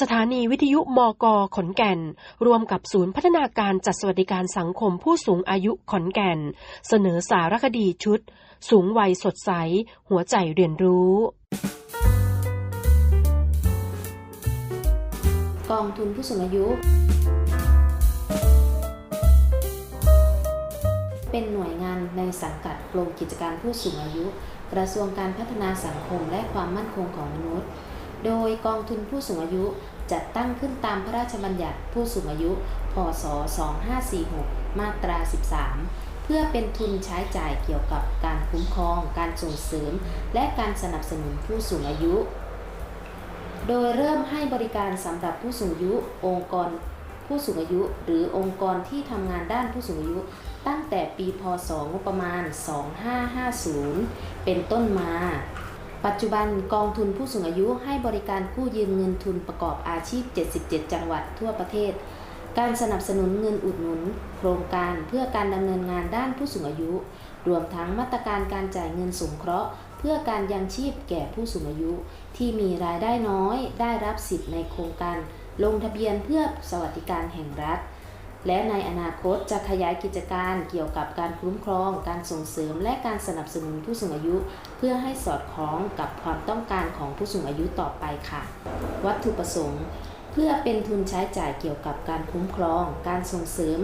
สถานีวิทยุมกขอนแก่น รวมกับศูนย์พัฒนาการจัดสวัสดิการสังคมผู้สูงอายุขอนแก่น เสนอสารคดีชุด สูงวัยสดใส หัวใจเรียนรู้ กองทุนผู้สูงอายุ เป็นหน่วยงานในสังกัดกรมกิจการผู้สูงอายุ กระทรวงการพัฒนาสังคมและความมั่นคงของมนุษย์ โดยกองทุนผู้สูงอายุจัดตั้งขึ้นตามพระราชบัญญัติผู้สูงอายุ พศ 2546 มาตรา 13 เพื่อเป็นทุนใช้จ่ายเกี่ยวกับการคุ้มครอง การส่งเสริม และการสนับสนุนผู้สูงอายุ โดยเริ่มให้บริการสำหรับผู้สูงอายุ องค์กรผู้สูงอายุ หรือองค์กรที่ทำงานด้านผู้สูงอายุ ตั้งแต่ปี พศ งบประมาณ 2550 เป็นต้นมา ปัจจุบันกองทุนผู้สูงอายุให้บริการกู้ยืมเงินทุนประกอบอาชีพ 77 จังหวัดทั่วประเทศ การสนับสนุนเงินอุดหนุน โครงการเพื่อการดำเนินงานด้านผู้สูงอายุ รวมทั้งมาตรการการจ่ายเงินสงเคราะห์ เพื่อการยังชีพแก่ผู้สูงอายุ ที่มีรายได้น้อย ได้รับสิทธิ์ในโครงการ ลงทะเบียนเพื่อสวัสดิการแห่งรัฐ และในอนาคตจะขยายกิจการเกี่ยวกับการคุ้มครอง การส่งเสริม และการสนับสนุนผู้สูงอายุ เพื่อให้สอดคล้องกับความต้องการของผู้สูงอายุต่อไปค่ะ วัตถุประสงค์ เพื่อเป็นทุนใช้จ่ายเกี่ยวกับการคุ้มครอง การส่งเสริม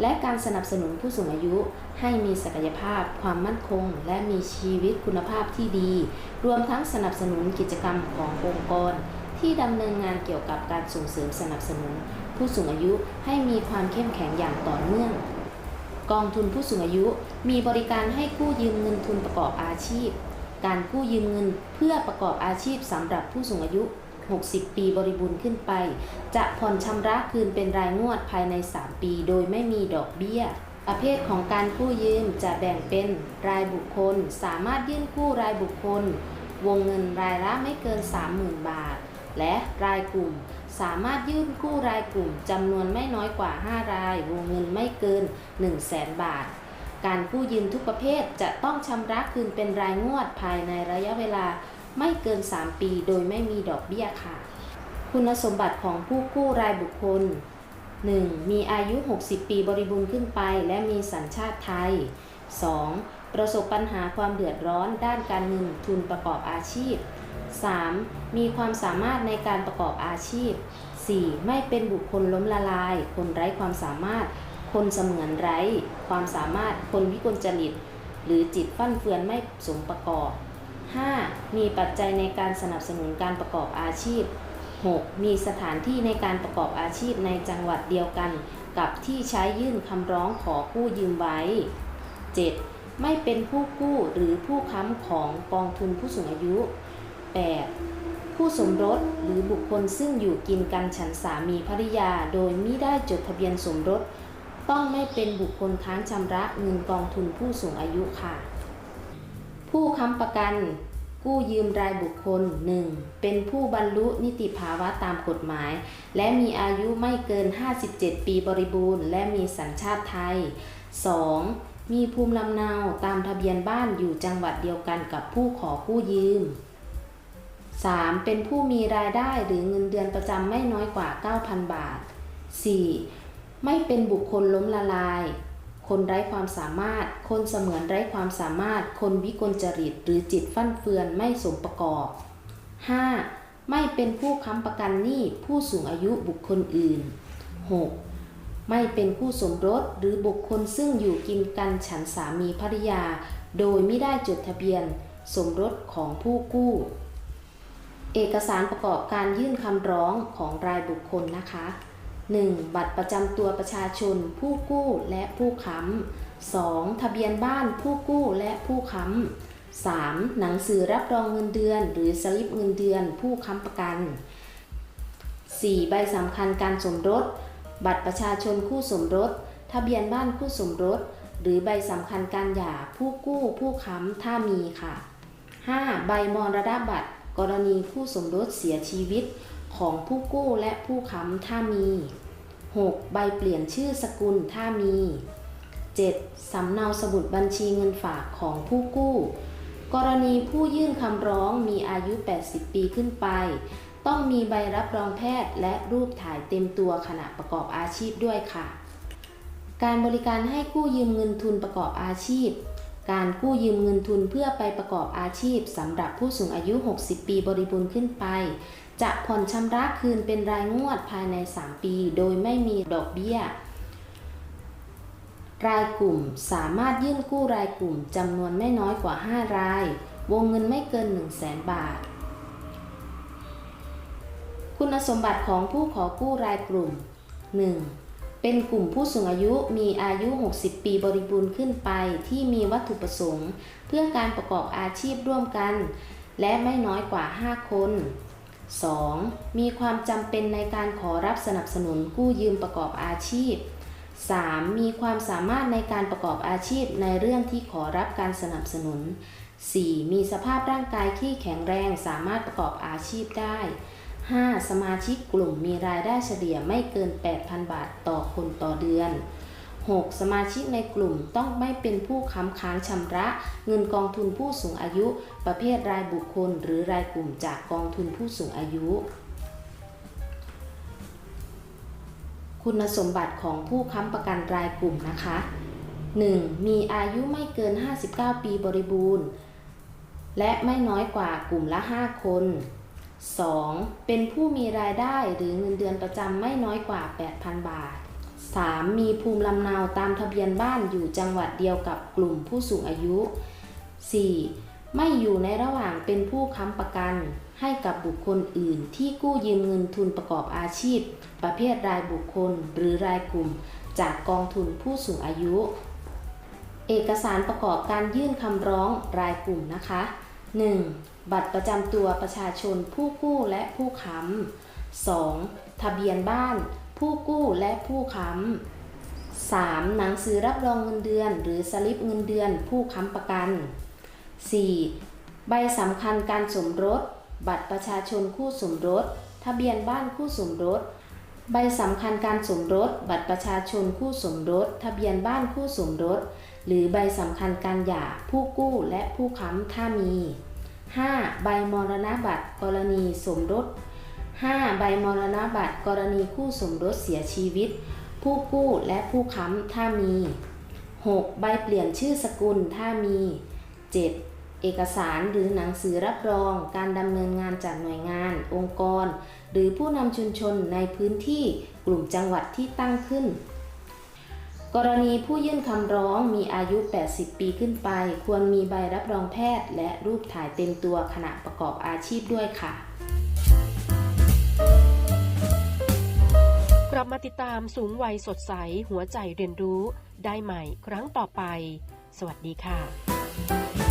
และการสนับสนุนผู้สูงอายุ ให้มีศักยภาพ ความมั่นคง และมีชีวิตคุณภาพที่ดี รวมทั้งสนับสนุนกิจกรรมขององค์กร ที่ดำเนินงานเกี่ยวกับการส่งเสริมสนับสนุน ผู้สูงอายุให้มีความเข้มแข็งอย่างต่อเนื่อง กองทุนผู้สูงอายุมีบริการให้กู้ยืมเงินทุนประกอบอาชีพ การกู้ยืมเงินเพื่อประกอบอาชีพสำหรับผู้สูงอายุ 60 ปีบริบูรณ์ขึ้นไป จะผ่อนชำระคืนเป็นรายงวดภายใน 3 ปี โดยไม่มีดอกเบี้ยประเภทของการกู้ยืมจะแบ่งเป็นรายบุคคล สามารถยื่นกู้รายบุคคล วงเงินรายละไม่เกิน 30,000 บาท และรายกลุ่ม สามารถยื่นกู้รายกลุ่มจำนวนไม่น้อยกว่า 5 รายวงเงินไม่เกิน 1 0 0 0 0แสนบาท การกู้ยืมทุกประเภทจะต้องชำระคืนเป็นรายงวดภายในระยะเวลาไม่เกิน 3 ปีโดยไม่มีดอกเบี้ยค่ะ คุณสมบัติของผู้กู้รายบุคคล 1. มีอายุ 60 ปีบริบูรณ์ขึ้นไป และมีสัญชาติไทย 2. ประสบปัญหาความเดือดร้อนด้านการเงินทุนประกอบอาชีพ 3. มีความสามารถในการประกอบอาชีพ 4. ไม่เป็นบุคคลล้มละลาย คนไร้ความสามารถ คนเสมือนไร้ ความสามารถ คนวิกลจริต หรือจิตฟั่นเฟือนไม่สมประกอบ 5. มีปัจจัยในการสนับสนุนการประกอบอาชีพ 6. มีสถานที่ในการประกอบอาชีพในจังหวัดเดียวกัน กับที่ใช้ยื่นคำร้องขอกู้ยืมไว้ 7. ไม่เป็นผู้กู้หรือผู้ค้ำของกองทุนผู้สูงอายุ 8. ผู้สมรสหรือบุคคลซึ่งอยู่กินกันฉันสามีภริยาโดยมิได้จดทะเบียนสมรส ต้องไม่เป็นบุคคลค้างชำระเงินกองทุนผู้สูงอายุค่ะ ผู้ค้ำประกัน กู้ยืมรายบุคคล 1. เป็นผู้บรรลุนิติภาวะตามกฎหมาย และมีอายุไม่เกิน 57 ปีบริบูรณ์ และมีสัญชาติไทย 2. มีภูมิลำเนาตามทะเบียนบ้านอยู่จังหวัดเดียวกันกับผู้ขอกู้ยืม 3. เป็นผู้มีรายได้หรือเงินเดือนประจำไม่น้อยกว่า 9,000 บาท 4. ไม่เป็นบุคคลล้มละลาย คนไร้ความสามารถ คนเสมือนไร้ความสามารถ คนวิกลจริตหรือจิตฟั่นเฟือนไม่สมประกอบ 5. ไม่เป็นผู้ค้ำประกันหนี้ผู้สูงอายุบุคคลอื่น 6. ไม่เป็นผู้สมรสหรือบุคคลซึ่งอยู่กินกันฉันสามีภริยา โดยไม่ได้จดทะเบียน สมรสของผู้กู้ เอกสารประกอบการยื่นคำร้องของรายบุคคลนะคะ 1. บัตรประจำตัวประชาชน ผู้กู้และผู้ค้ำ 2. ทะเบียนบ้านผู้กู้และผู้ค้ำ 3. หนังสือรับรองเงินเดือน หรือสลิปเงินเดือนผู้ค้ำประกัน 4. ใบสำคัญการสมรส บัตรประชาชนคู่สมรส ทะเบียนบ้านคู่สมรส หรือใบสำคัญการหย่าผู้กู้ผู้ค้ำถ้ามีค่ะ 5. ใบมรณบัตร กรณีคู่สมรสเสียชีวิตของผู้กู้และผู้ค้ำถ้ามี 6. ใบเปลี่ยนชื่อสกุลถ้ามี 7. สำเนาสมุดบัญชีเงินฝากของผู้กู้ กรณีผู้ยื่นคำร้องมีอายุ 80 ปีขึ้นไป ต้องมีใบรับรองแพทย์และรูปถ่ายเต็มตัวขณะประกอบอาชีพด้วยค่ะ การบริการให้กู้ยืมเงินทุนประกอบอาชีพ การกู้ยืมเงินทุนเพื่อไปประกอบอาชีพสำหรับผู้สูงอายุ 60 ปีบริบูรณ์ขึ้นไป จะผ่อนชำระคืนเป็นรายงวดภายใน 3 ปี โดยไม่มีดอกเบี้ย รายกลุ่มสามารถยื่นกู้รายกลุ่มจำนวนไม่น้อยกว่า 5 ราย วงเงินไม่เกิน 1 0 0 0 0แสนบาท คุณสมบัติของผู้ขอกู้รายกลุ่ม 1. เป็นกลุ่มผู้สูงอายุมีอายุ 60 ปีบริบูรณ์ขึ้นไปที่มีวัตถุประสงค์ เพื่อการประกอบอาชีพร่วมกัน และไม่น้อยกว่า 5 คน 2. มีความจำเป็นในการขอรับสนับสนุนกู้ยืมประกอบอาชีพ 3. มีความสามารถในการประกอบอาชีพในเรื่องที่ขอรับการสนับสนุน 4. มีสภาพร่างกายที่แข็งแรงสามารถประกอบอาชีพได้ 5. สมาชิกกลุ่มมีรายได้เฉลี่ยไม่เกิน 8,000 บาทต่อคนต่อเดือน 6. สมาชิกในกลุ่มต้องไม่เป็นผู้ค้ำค้างชำระ เงินกองทุนผู้สูงอายุ ประเภทรายบุคคล หรือรายกลุ่มจากกองทุนผู้สูงอายุ คุณสมบัติของผู้ค้ำประกันรายกลุ่มนะคะ 1. มีอายุไม่เกิน 59 ปีบริบูรณ์ และไม่น้อยกว่ากลุ่มละ 5 คน 2. เป็นผู้มีรายได้หรือเงินเดือนประจำไม่น้อยกว่า 8,000 บาท 3. มีภูมิลำเนาตามทะเบียนบ้านอยู่จังหวัดเดียวกับกลุ่มผู้สูงอายุ 4. ไม่อยู่ในระหว่างเป็นผู้ค้ำประกัน ให้กับบุคคลอื่นที่กู้ยืมเงินทุนประกอบอาชีพ ประเภทรายบุคคลหรือรายกลุ่ม จากกองทุนผู้สูงอายุ เอกสารประกอบการยื่นคำร้องรายกลุ่มนะคะ 1. บัตรประจำตัวประชาชนผู้กู้และผู้ค้ำ 2. ทะเบียนบ้าน ผู้กู้และผู้ค้ำ 3. หนังสือรับรองเงินเดือน หรือสลิปเงินเดือนผู้ค้ำประกัน 4. ใบสำคัญการสมรส บัตรประชาชนคู่สมรส ทะเบียนบ้านคู่สมรส ใบสำคัญการสมรส บัตรประชาชนคู่สมรส ทะเบียนบ้านคู่สมรส หรือใบสำคัญการหย่าผู้กู้และผู้ค้ำถ้ามี 5. ใบมรณบัตรกรณีสมรส 5. ใบมรณบัตรกรณีคู่สมรสเสียชีวิต ผู้กู้และผู้ค้ำถ้ามี 6. ใบเปลี่ยนชื่อสกุลถ้ามี 7. เอกสารหรือหนังสือรับรองการดำเนินงานจากหน่วยงาน องค์กร หรือผู้นำชุมชนในพื้นที่กลุ่มจังหวัดที่ตั้งขึ้น กรณีผู้ยื่นคำร้องมีอายุ 80 ปีขึ้นไป ควรมีใบรับรองแพทย์ และรูปถ่ายเต็มตัวขณะประกอบอาชีพด้วยค่ะ กลับมาติดตามสูงวัยสดใส หัวใจเรียนรู้ ได้ใหม่ครั้งต่อไป สวัสดีค่ะ